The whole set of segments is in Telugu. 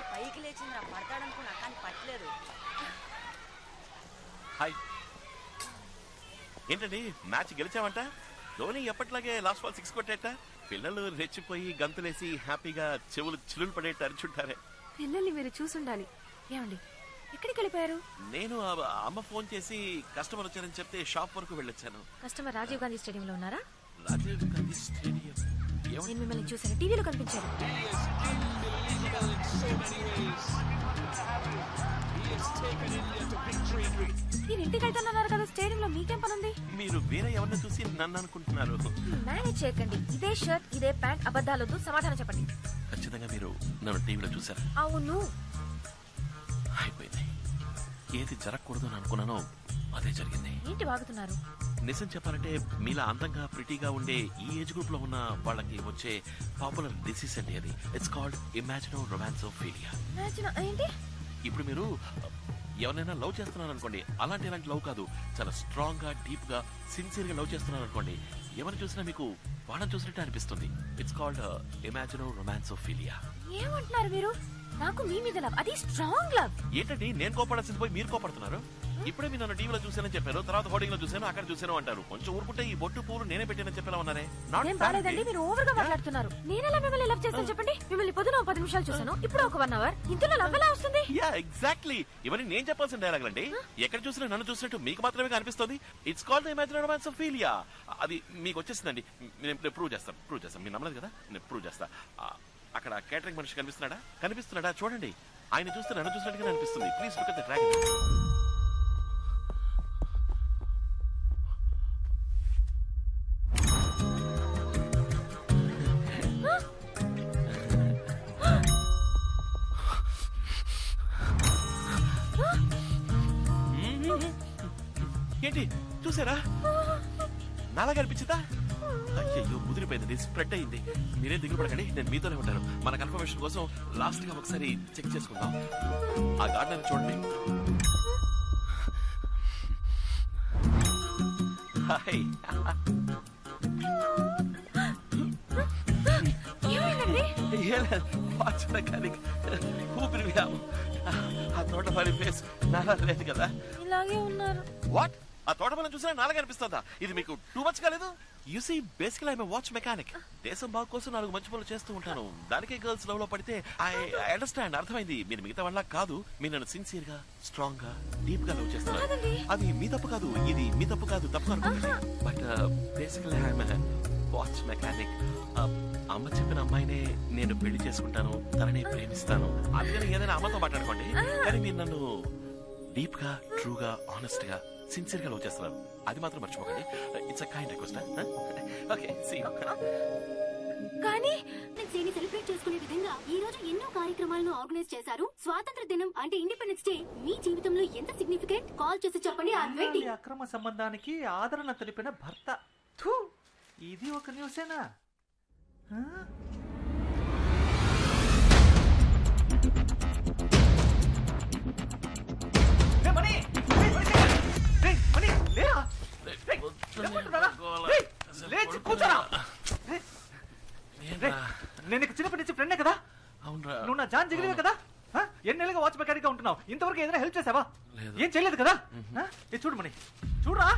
పైకి లేచిందిరా పడతాడనుకున్నా కానీ పట్టలేదు. హాయ్. ఏంటండి మ్యాచ్ గెలిచామంట ధోని ఎప్పట్లాగే లాస్ట్ బాల్ సిక్స్ కొట్టేట? పిల్లలు రెచ్చిపోయి గంతులేసి హ్యాపీగా చెవులు చిలులు పడేట అరిచుంటారే. పిల్లల్ని మీరు చూసుండాలి. ఏమండి ఎక్కడికి వెళ్ళిపోయారు? నేను ఆ అమ్మ ఫోన్ చేసి కస్టమర్ వచ్చారని చెప్తే షాప్ వరకు వెళ్ళొచ్చాను. కస్టమర్ రాజీవ్ గాంధీ స్టేడియంలో ఉన్నారా? రాజీవ్ గాంధీ స్టేడియం. ఏమండి? నేను మిమ్మల్ని చూసాను టీవీలో కనిపించారు. మీరు ఇంటికి వెళ్తున్నారు కదా స్టేడియంలో మీకేం పనుంది? మీరు వేరే ఎవరిని చూసి నన్ను అనుకుంటున్నారు. మేనేజ్ చేయకండి. ఇదే షర్ట్ ఇదే ప్యాంట్ అబద్ధాలొద్దు సమాధానం చెప్పండి. ఖచ్చితంగా మీరు నన్ను టీవీలో చూసారా అవును. అయిపోయింది. ఏది జరగకూడదు అని అనుకున్నానో అదే జరిగింది. ఏంటి వాగుతున్నారు? నిజం చెప్పాలంటే మీలా అందంగా ప్రిటీగా ఉండే ఈ ఏజ్ గ్రూప్లో ఉన్న వాళ్ళకి వచ్చే పాపులర్ డిసీజ్ అండి అది. It's called imagino romance of philia ఏంటి? ఇప్పుడు మీరు ఎవరైనా లవ్ చేస్తున్నారు అనుకోండి అలాంటి ఇలాంటి లవ్ కాదు. చాలా స్ట్రాంగ్గా డీప్గా సిన్సియర్గా లవ్ చేస్తున్నారు అనుకోండి ఎవరిని చూసినా మీకు వాళ్ళని చూసినట్టు అనిపిస్తుంది. It's called imagino romance of philia ఏమంటున్నారు మీరు? నాకు మీ మీద లవ్ అది స్ట్రాంగ్ లవ్ ఏంటండి? నేను కోపడాల్సింది పోయి మీరు కోపడుతున్నారు? ఇప్పుడే మీరు నన్ను టీవీలో చూసానని చెప్పారు తర్వాత హోర్డింగ్లో చూసాను అక్కడ చూసాను అంటారు. కొంచెం ఊరుకుంటే ఈ బొట్టు పూలు నేనే పెట్టానని చెప్పేలా ఉన్నారే? నేను బాలేదండి. మీరు ఓవర్గా మాట్లాడుతున్నారు. నేనెలా మిమ్మల్ని లవ్ చేస్తాను చెప్పండి? మిమ్మల్ని పొద్దున ఒక పది నిమిషాలు చూసాను ఇప్పుడు ఒక వన్ అవర్ ఇంతలో లవ్ ఎలా వస్తుంది? యా ఎగ్జాక్ట్లీ ఇవన్నీ నేను చెప్పాల్సిన డైలాగ్ అండి ఎక్కడ చూసినా నన్ను చూసినట్టు మీకు మాత్రమే కనిపిస్తుంది. It's called imagine romance of philia అది మీకు వచ్చేసిందండి. నేను ప్రూవ్ చేస్తాను. ప్రూవ్ చేస్తాను. మీరు నమ్మలేదు కదా? నేను ప్రూవ్ చేస్తా. అక్కడ కేటరింగ్ మనిషి కనిపిస్తున్నాడా? కనిపిస్తున్నాడా? చూడండి. ఆయన చూస్తే నన్ను చూసినట్టుగా అనిపిస్తుంది. Please look at the dragon ఏంటి? చూసారా? నాలా కనిపించిందా అయ్యో ముదిరిపోయింది స్ప్రెడ్ అయింది. మీరే దిగులు పడకండి నేను మీతోనే ఉంటాను. మన కన్ఫర్మేషన్ కోసం లాస్ట్గా ఒకసారి చెక్ చేసుకుందాం. ఆ గార్డెన్ చూడండి. హాయ్ ఊపిరి ఆ తోట ఫేస్ నాలా లేదు కదా. ఇలాగే ఉన్నారు. వాట్ ఆ తోట మనం చూసినా నాలుగు అనిపిస్తుందా? ఇది మీకు టూ మచ్ కాలేదు? You see basically I'm watch mechanic దేశం బాగు కోసం నాలుగు మంచి పనులు చేస్తూ ఉంటాను. దానికే గర్ల్స్ లవ్లో పడితే ఐ అండర్స్టాండ్ అర్థమైంది. మీరు మిగతా వాళ్ళ కాదు. మీరు నన్ను సిన్సియర్గా స్ట్రాంగ్గా డీప్గా లవ్ చేస్తున్నారు. కాదండి. అది మీ తప్పు కాదు. ఇది మీ తప్పు కాదు. తప్పు అనుకోండి but basically I'm watch mechanic అమ్మ చెప్పిన అమ్మాయినే నేను పెళ్ళి చేసుకుంటాను. తనని ప్రేమిస్తాను. అందుకని ఏదైనా అమ్మతో మాట్లాడుకోండి. కానీ మీరు నన్ను డీప్గా ట్రూ గా ఆనెస్ట్గా సిన్సియర్గా లవ్ చేస్తున్నారు అది మాత్రం మర్చిపోకండి. It's a kind request okay see కానీ ఇండిపెండెన్స్ డే ని సెలబ్రేట్ చేసుకునే విధంగా ఈ రోజు ఎన్నో కార్యక్రమాలను ఆర్గనైజ్ చేశారు. స్వాతంత్ర దినం అంటే ఇండిపెండెన్స్ డే మీ జీవితంలో ఎంత సిగ్నిఫికెంట్ కాల్ చేసి చెప్పండి. ఇల్లాలి అక్రమ సంబంధానికి ఆదరణ తెలిపిన భర్త. థూ, ఇది ఒక న్యూసేనా లేరా? లేచి కూర్చోరా. నేను నీకు చిన్నప్పటి నుంచి ఫ్రెండే కదా? అవునరా. నువ్వు నా జాన్ జిగిరివే కదా? ఆ? ఎన్నేళ్ళుగా వాచ్ మెకానిక్గా ఉంటున్నావు? ఇంతవరకు ఏదైనా హెల్ప్ చేసావా. ఏం చేయలేదు కదా? ఇది చూడు మణి. చూడరా.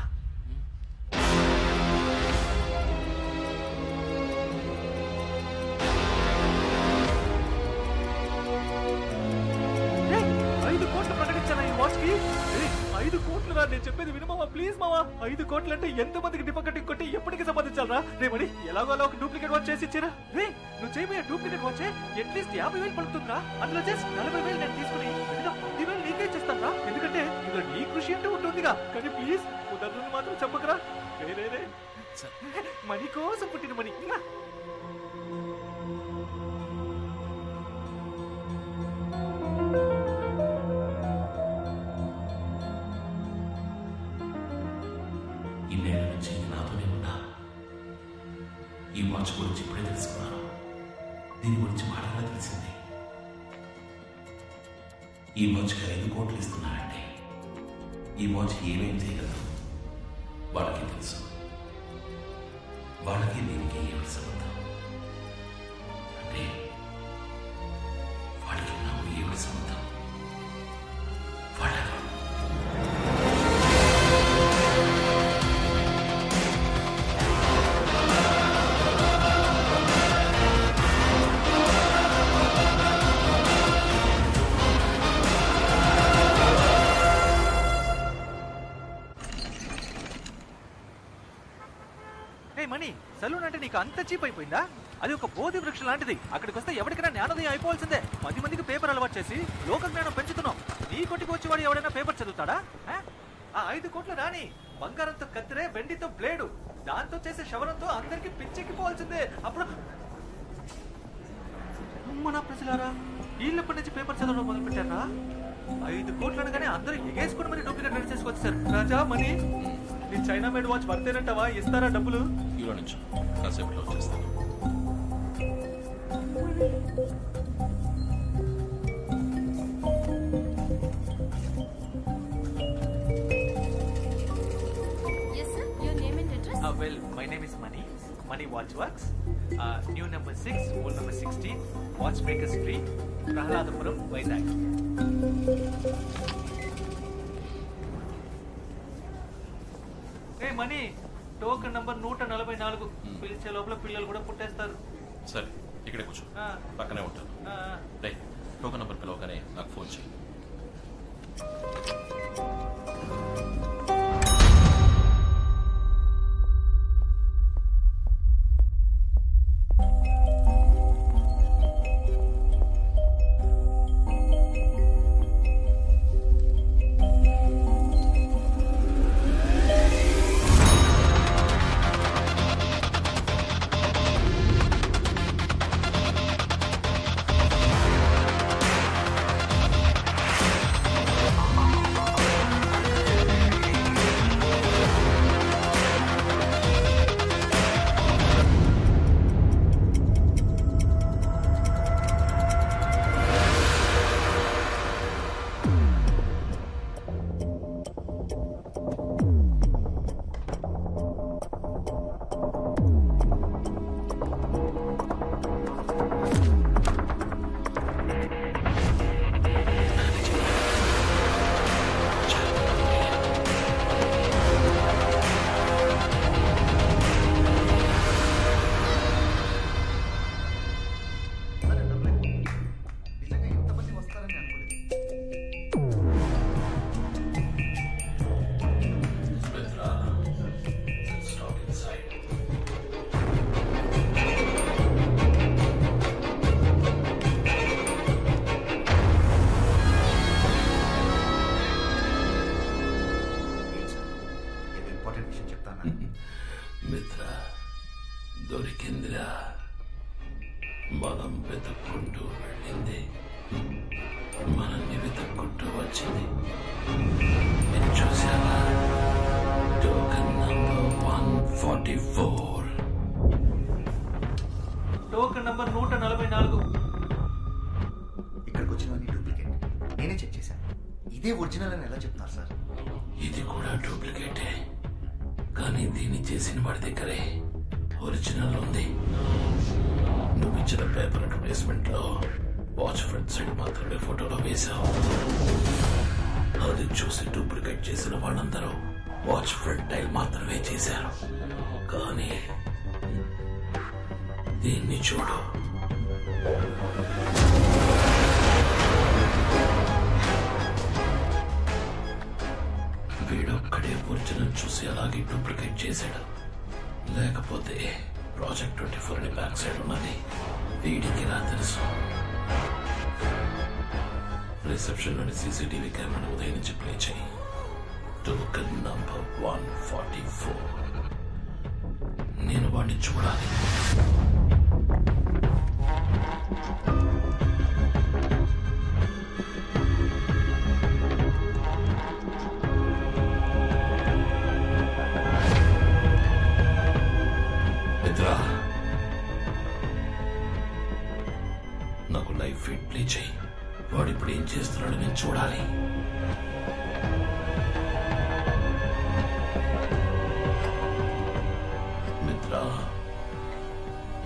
ఐదు కోట్లు రా నేను చెప్పేది వినమావా ప్లీజ్ మావా. ఐదు కోట్లు అంటే ఎంత మందికి డిపాకెట్ కొట్టి ఎప్పటికి సంపాదించాలరా? రే మరి ఎలాగో అలా ఒక డూప్లికేట్ వాచ్ చేసి ఇచ్చారా? రే నువ్వు చేయబోయే డూప్లికేట్ వాచ్ అట్లీస్ట్ యాభై వేలు పడుతుందిరా అందులో జస్ట్ నలభై వేలు నేను తీసుకుని మిగతా పది వేలు నీకే ఇచ్చేస్తాను ఎందుకంటే ఇందులో నీ కృషి అంటే ఉంటుందిగా. కానీ ప్లీజ్ కుదరదు మాత్రం చెప్పకరా. రే రే రే మణి కోసం పుట్టిన మణి. ఏమేం చేయగలదు వాళ్ళకి తెలుసు. వాళ్ళకి దీనికి ఏమిటి సంబంధం? నీకు అంత చీప్ అయిపోయిందా? అది ఒక బోధి వృక్షం లాంటిది. అక్కడికి వస్తే ఎవరికైనా జ్ఞానోదయం అయిపోవాల్సిందే. పది మందికి పేపర్ అలవాటు చేసి లోక జ్ఞానం పెంచుతున్నాం. నీ కొట్టుకు వచ్చేవాడు ఎవడైనా పేపర్ చదువుతాడా? ఆ? ఐదు కోట్ల రాని బంగారంతో కత్తిరే వెండితో బ్లేడు దాంతో చేసే శవరంతో అందరికి పిచ్చెక్కిపోవాల్సిందే. అప్పుడు మన ప్రజలారా వీళ్ళప్పటి నుంచి పేపర్ చదవడం మొదలు పెట్టారా ఐదు కోట్లు అనగానే అందరూ ఎగేసుకుని మరి డూప్లికేట్ రెడీ చేసుకొచ్చారు రాజా మనీ? నీ చైనా మేడ్ వాచ్ వర్తేనంటావా? ఇస్తారా డబ్బులు? ఈలో నుంచి. కాసేపట్లో వచ్చేస్తాను well my name is Mani Mani watch works new number six old number sixteen watch maker street Prahladapuram Vizag Mani token number నూట నలభై నాలుగు పిలిచే లోపల పిల్లలు కూడా పుట్టేస్తారు. సరే ఇక్కడే కూర్చో. పక్కనే ఉంటాను. రే టోకన్ నంబర్ పిలవగానే నాకు ఫోన్ చేయి నేనే చెక్ చేశాను ఇదే ఒరిజినల్ అని ఎలా చెప్తున్నారు సార్? ఇది కూడా డూప్లికేటే. కానీ దీన్ని చేసిన వాడి దగ్గరే ఒరిజినల్ ఉంది. నువ్వు ఇచ్చిన పేపర్ అడ్వర్టైజ్మెంట్లో వాచ్ ఫ్రంట్ సైడ్ మాత్రమే ఫోటోలో వేశావు. అది చూసి డూప్లికేట్ చేసిన వాళ్ళందరూ వాచ్ ఫ్రంట్ టైల్ మాత్రమే చేశారు. కానీ దీన్ని చూడు. వీడొక్కడే ఒరిజినల్ చూసి అలాగే డూప్లికేట్ చేశాడు. లేకపోతే project twenty four back side ఉన్నది. వీడికి రా తెలుసు? రిసెప్షన్లోని సీసీటీవీ కెమెరా ఉదయం నుంచి ప్లే చేయి. Token number one forty four. నేను వాడిని చూడాలి. లైవ్ ఫీడ్ ప్లే చేయి. వాడు ఇప్పుడు ఏం చేస్తున్నాడో నేను చూడాలి. మిత్రా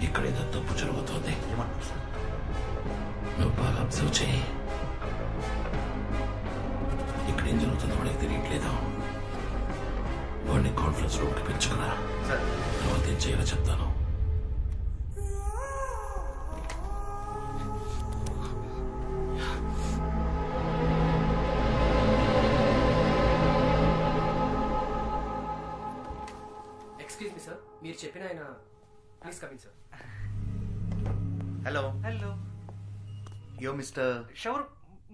ఇక్కడ ఏదో తప్పు జరుగుతోంది. నువ్వు బాగా అబ్జర్వ్ చేయి. ఇక్కడ ఏం జరుగుతుందో వాడికి తెలియట్లేదు. వాడిని కాన్ఫరెన్స్ రూమ్కి పెంచుకురా తర్వాత ఏం చేయాలో చెప్తాను. ఎక్స్క్యూజ్ మీ సార్ మీరు చెప్పిన ఆయన please coming sir hello hello yo mister shower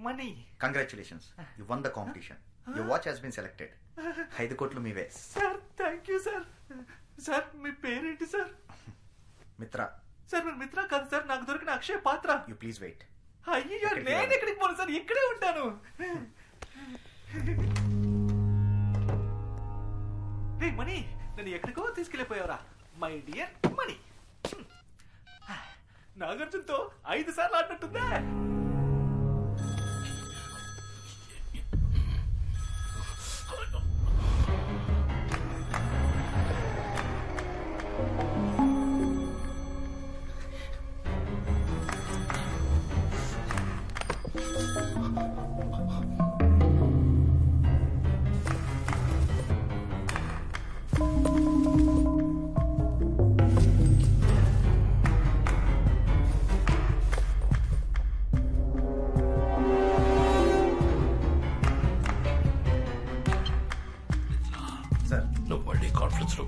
Mani congratulations you won the competition your watch has been selected ఐదు కోట్లు మీవే. Sir thank you sir sir మీ పేరేంటి సార్ మిత్ర. సార్ మీరు మిత్ర కాదు సార్ నాకు దొరికిన అక్షయ పాత్ర. యు ప్లీజ్ వెయిట్ అయ్యో నేను? ఎక్కడికి పోను సార్ ఇక్కడే ఉంటాను. రే మణి నన్ను ఎక్కడికో తీసుకెళ్ళిపోయావరా మై డియర్ మణి నాగార్జునతో ఐదు సార్లు ఆడినట్టుందా.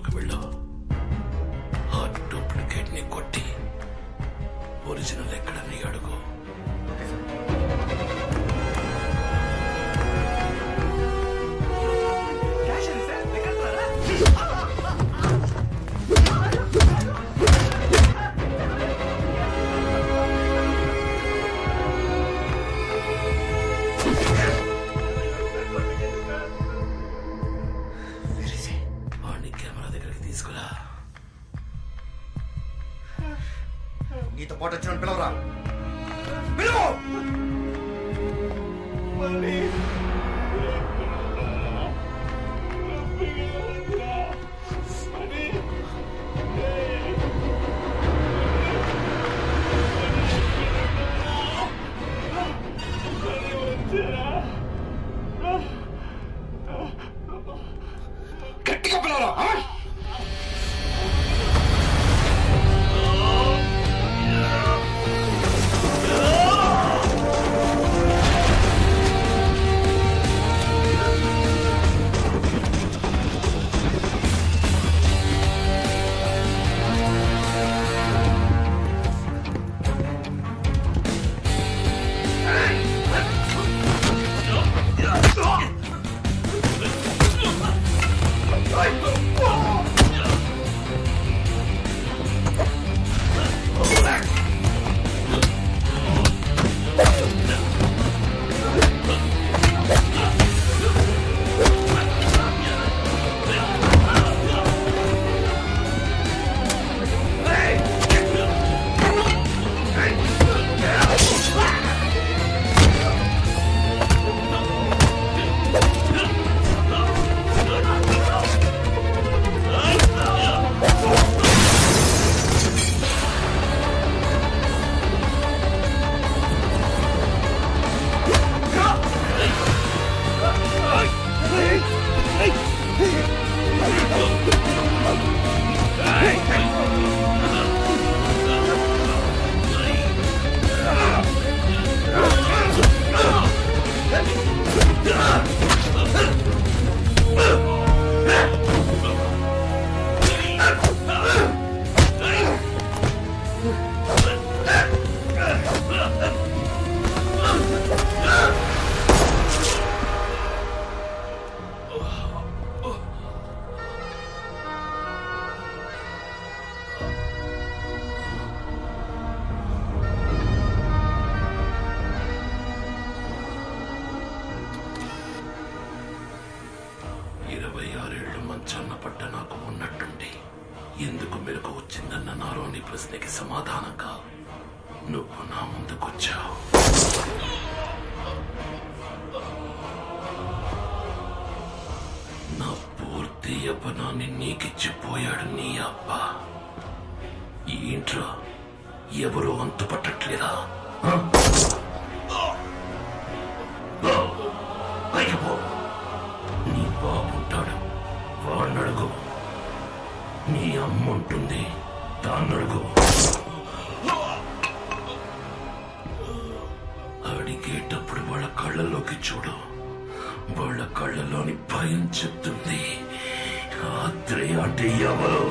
రూమ్కి వెళ్ళు ఆ డూప్లికేట్ని కొట్టి ఒరిజినల్ ఎక్కడ నీతో పాటు వచ్చిన పిలవరా? మణి మంచాన్న పడ్డ నాకు ఉన్నట్టుండి. ఎందుకు మెలకు వచ్చిందన్న నాలోని ప్రశ్నకి సమాధానంగా? నువ్వు నా ముందుకొచ్చావు. నా పూర్తి యవ్వనాన్ని నీకిచ్చిపోయాడు నీ అబ్బ. ఈ ఇంట్లో అంతుపట్టట్లేదా? అడిగేటప్పుడు వాళ్ళ కళ్ళలోకి చూడు. వాళ్ళ కళ్ళలోని భయం చెప్తుంది. రాత్రి అంటే ఎవరు?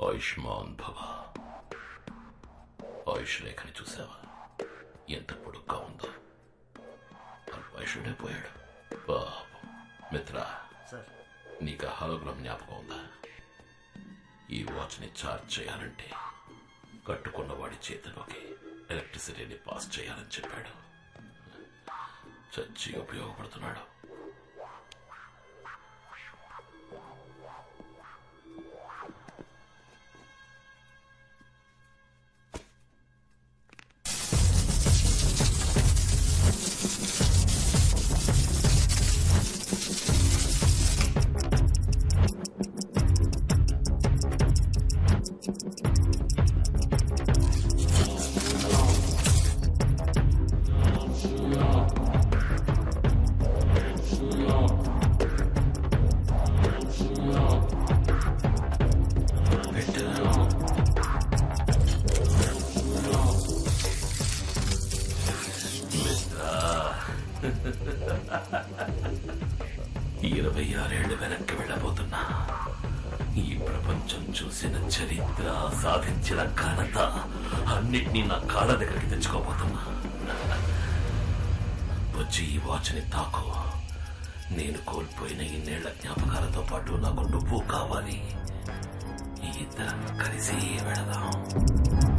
ఆయుష్మాన్ భవ ఆయుష్ రేఖని చూసావా ఎంత పొడుగ్గా ఉందో అల్పాయుషుడే పోయాడు పాపం మిత్ర సార్ నీకు హాలోగ్రామ్ జ్ఞాపకం ఉందా ఈ వాచ్ని ఛార్జ్ చేయాలంటే కట్టుకున్న వాడి చేతిలోకి ఎలక్ట్రిసిటీని పాస్ చేయాలని చెప్పాడు చచ్చి ఉపయోగపడుతున్నాడు ఇరవై ఆరేళ్ళు వెనక్కి వెళ్ళబోతున్నా. ఈ ప్రపంచం చూసిన చరిత్ర సాధించిన ఘనత అన్నిటినీ నా కాళ్ళ దగ్గరికి తెచ్చుకోబోతున్నా. వచ్చి ఈ వాచ్ని తాకు. నేను కోల్పోయిన ఇన్నేళ్ళ జ్ఞాపకాలతో పాటు నాకు నువ్వు కావాలి. ఈ ఇద్దరం కలిసి వెళదాం.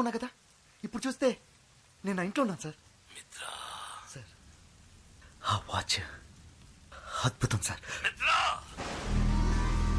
ఉన్నా కదా? ఇప్పుడు చూస్తే నేను నా ఇంట్లో ఉన్నాను సార్. సార్. ఆ వాచ్ అద్భుతం సార్.